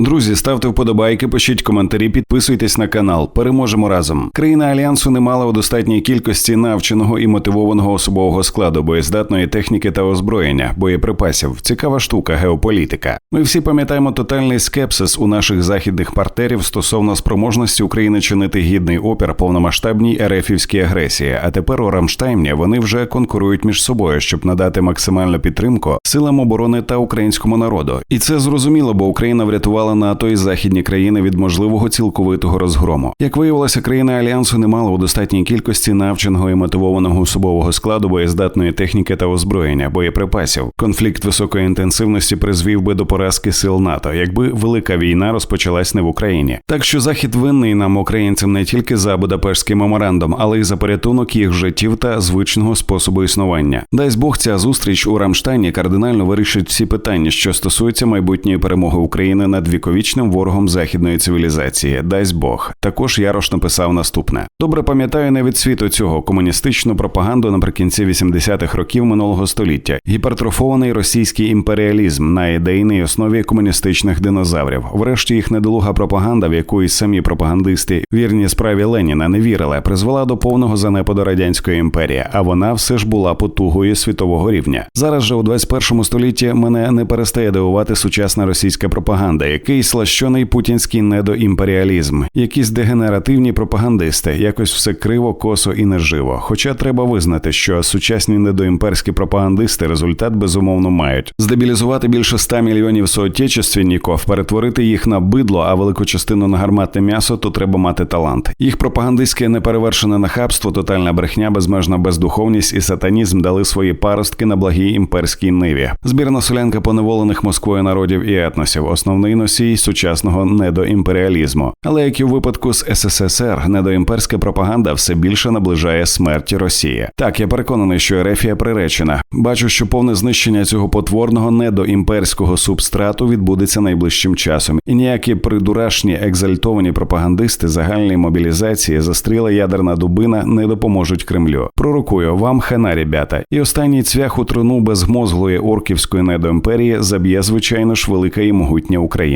Друзі, ставте вподобайки, пишіть коментарі, підписуйтесь на канал. Переможемо разом. Країна альянсу не мала у достатній кількості навченого і мотивованого особового складу, боєздатної техніки та озброєння, боєприпасів. Цікава штука, геополітика. Ми всі пам'ятаємо тотальний скепсис у наших західних партнерів стосовно спроможності України чинити гідний опір повномасштабній ерефівській агресії. А тепер у Рамштайні вони вже конкурують між собою, щоб надати максимальну підтримку силам оборони та українському народу. І це зрозуміло, бо Україна врятувала НАТО і західні країни від можливого цілковитого розгрому. Як виявилося, країни альянсу не мали у достатній кількості навченого і мотивованого особового складу боєздатної техніки та озброєння, боєприпасів. Конфлікт високої інтенсивності призвів би до поразки сил НАТО, якби велика війна розпочалась не в Україні. Так що захід винний нам, українцям, не тільки за Будапештський меморандум, але й за порятунок їх життів та звичного способу існування. Дай Бог, ця зустріч у Рамштайні кардинально вирішить всі питання, що стосуються майбутньої перемоги України над віковічним ворогом західної цивілізації. Дасть Бог. Також Ярош написав наступне: добре пам'ятаю не від світу цього комуністичну пропаганду наприкінці 80-х років минулого століття, гіпертрофований російський імперіалізм на ідейній основі комуністичних динозаврів. Врешті їх недолуга пропаганда, в яку і самі пропагандисти вірні справі Леніна не вірили, призвела до повного занепаду радянської імперії, а вона все ж була потугою світового рівня. Зараз же у 21 столітті мене не перестає дивувати сучасна російська пропаганда, якийсь слащений путінський недоімперіалізм, якісь дегенеративні пропагандисти, якось все криво, косо і неживо. Хоча треба визнати, що сучасні недоімперські пропагандисти результат безумовно мають здебілізувати більше 100 мільйонів соотечественників, перетворити їх на бидло, а велику частину на гарматне м'ясо, то треба мати талант. Їх пропагандистське неперевершене нахабство, тотальна брехня, безмежна бездуховність і сатанізм дали свої паростки на благій імперській ниві. Збірна солянка поневолених Москвою народів і етносів, основний носій сучасного недоімперіалізму. Але як і у випадку з СССР, недоімперська пропаганда все більше наближає смерті Росії. Так, я переконаний, що Ерефія приречена. Бачу, що повне знищення цього потворного недоімперського субстрату відбудеться найближчим часом, і ніякі придурашні екзальтовані пропагандисти загальної мобілізації застріла ядерна дубина не допоможуть Кремлю. Пророкую вам хана, ребята. І останній цвях у труну безмозглої орківської недоімперії заб'є звичайно ж велика і могутня